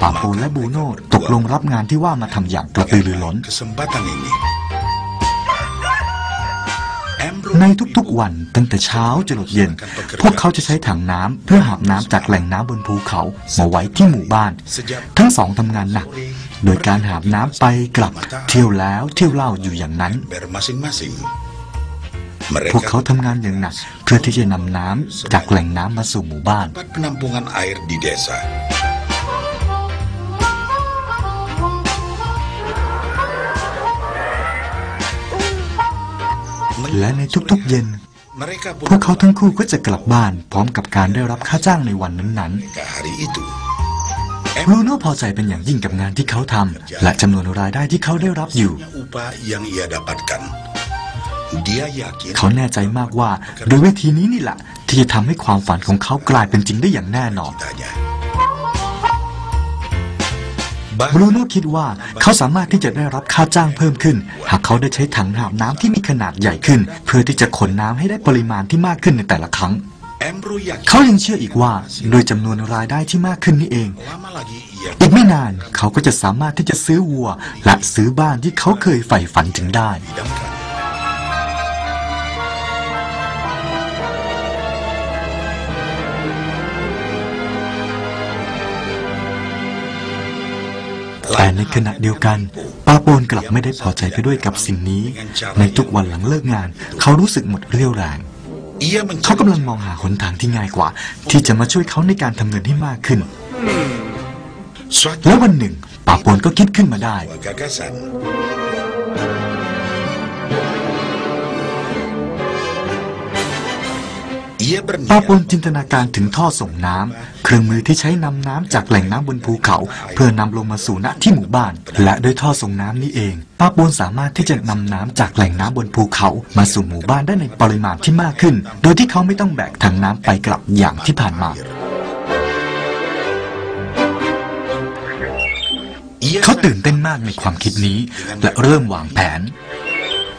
ปาปูและบูโน่ตกลงรับงานที่ว่ามาทำอย่างกระตือรือร้น Kesempatan ini. Emro ในทุกๆวันตั้งแต่เช้าจนดเย็น พวกเขาจะใช้ถังน้ำเพื่อหาบน้ำจากแหล่งน้ำบนภูเขามาไว้ที่หมู่บ้าน ทั้งสองทำงานหนัก โดยการหาบน้ำไปกลับ เที่ยวแล้วเที่ยวเล่าอยู่อย่างนั้น ber masing-masing. พวกเขาทำงานอย่างหนักเพื่อที่จะนำน้ำจากแหล่งน้ำมาสู่หมู่บ้าน และในทุกๆเย็น พวกเขาทั้งคู่ก็จะกลับบ้านพร้อมกับการได้รับค่าจ้างในวันนั้นๆบรูโน่พอใจเป็นอย่างยิ่งกับงานที่เขาทำและจำนวนรายได้ที่เขาได้รับอยู่ เขาแน่ใจมากว่าโดยวิธีนี้นี่แหละที่จะทำให้ความฝันของเขากลายเป็นจริงได้อย่างแน่นอน บรูโน่คิดว่าเขาสามารถที่จะได้รับค่าจ้างเพิ่มขึ้น หากเขาได้ใช้ถังหาบน้ำที่มีขนาดใหญ่ขึ้น เพื่อที่จะขนน้ำให้ได้ปริมาณที่มากขึ้นในแต่ละครั้ง เขายังเชื่ออีกว่าโดยจำนวนรายได้ที่มากขึ้นนี่เอง อีกไม่นานเขาก็จะสามารถที่จะซื้อวัว และซื้อบ้านที่เขาเคยใฝ่ฝันถึงได้ แต่ในขณะเดียวกันป้าโปนกลับไม่ได้พอใจไปด้วยกับสิ่งนี้ ในทุกวันหลังเลิกงาน เขารู้สึกหมดเรี่ยวแรงเขากำลังมองหาหนทางที่ง่ายกว่า ที่จะมาช่วยเขาในการทำเงินให้มากขึ้น แล้ววันหนึ่งป้าโปนก็คิดขึ้นมาได้ gagasan. Ia ปาปนจินตนาการถึงท่อส่งน้ำ เครื่องมือที่ใช้นำน้ำจากแหล่งน้ำบนภูเขา เพื่อนำลงมาสู่ณที่หมู่บ้าน และด้วยท่อส่งน้ำนี้เอง ป้าโปนสามารถที่จะนำน้ำจากแหล่งน้ำบนภูเขามาสู่หมู่บ้านได้ในปริมาณที่มากขึ้น โดยที่เขาไม่ต้องแบกถังน้ำไปกลับอย่างที่ผ่านมา เขาตื่นเต้นมากในความคิดนี้ และเริ่มวางแผน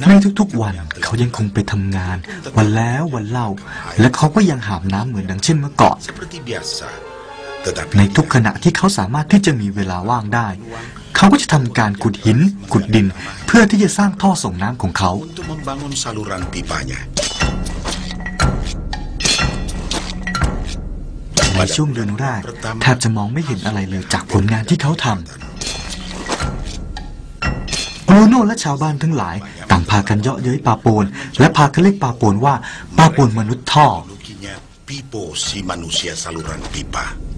ในทุกๆวัน เขายังคงไปทำงาน วันแล้ววันเล่า และเขาก็ยังหามน้ำเหมือนดังเช่นเมื่อก่อน Seperti biasa. Tetapi ในทุกขณะที่เขาสามารถที่จะมีเวลาว่างได้ เขาก็จะทำการขุดหิน ขุดดิน เพื่อที่จะสร้างท่อส่งน้ำของเขา untuk membangun saluran pipanya. ในช่วงเดือนแรกแทบจะมองไม่เห็นอะไรเลยจากผลงานที่เขาทำบรูโน่และชาวบ้านทั้งหลายต่าง พากันเยาะเย้ยปาปูน และพากันเรียกปาปูนว่าปาปูนมนุษย์ท่อ Lukinya Pipo si manusia saluran pipa.